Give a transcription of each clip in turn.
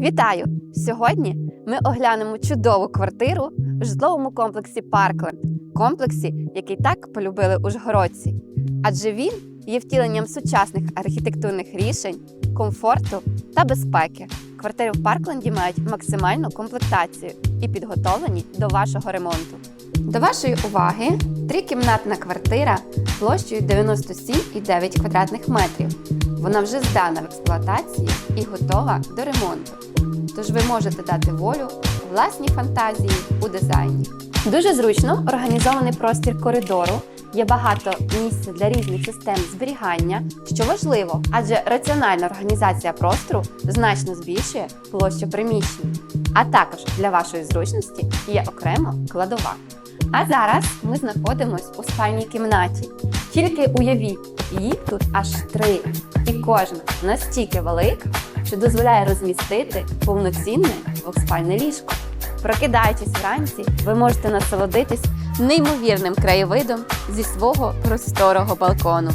Вітаю! Сьогодні ми оглянемо чудову квартиру в житловому комплексі Паркленд, комплексі, який так полюбили ужгородці. Адже він є втіленням сучасних архітектурних рішень, комфорту та безпеки. Квартири в Паркленді мають максимальну комплектацію і підготовлені до вашого ремонту. До вашої уваги трикімнатна квартира площею 97,9 квадратних метрів. Вона вже здана в експлуатації і готова до ремонту. Тож ви можете дати волю власній фантазії у дизайні. Дуже зручно організований простір коридору. Є багато місця для різних систем зберігання, що важливо, адже раціональна організація простору значно збільшує площу приміщення. А також для вашої зручності є окремо кладова. А зараз ми знаходимось у спальній кімнаті. Тільки уявіть, їх тут аж три, і кожна настільки велика, що дозволяє розмістити повноцінне двохспальне ліжко. Прокидаючись вранці, ви можете насолодитись неймовірним краєвидом зі свого просторого балкону.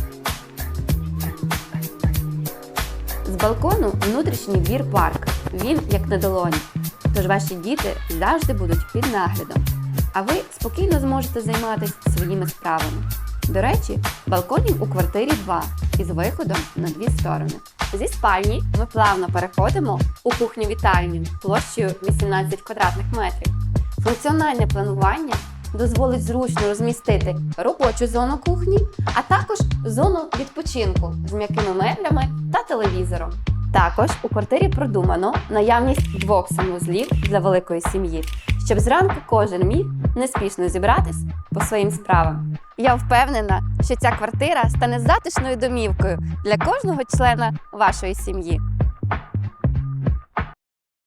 З балкону внутрішній двір парк. Він як на долоні. Тож ваші діти завжди будуть під наглядом. А ви спокійно зможете займатися своїми справами. До речі, балконів у квартирі два із виходом на дві сторони. Зі спальні ми плавно переходимо у кухню вітальню площею 18 квадратних метрів. Функціональне планування дозволить зручно розмістити робочу зону кухні, а також зону відпочинку з м'якими меблями та телевізором. Також у квартирі продумано наявність двох санвузлів для великої сім'ї, щоб зранку кожен міг неспішно зібратись по своїм справам. Я впевнена, що ця квартира стане затишною домівкою для кожного члена вашої сім'ї.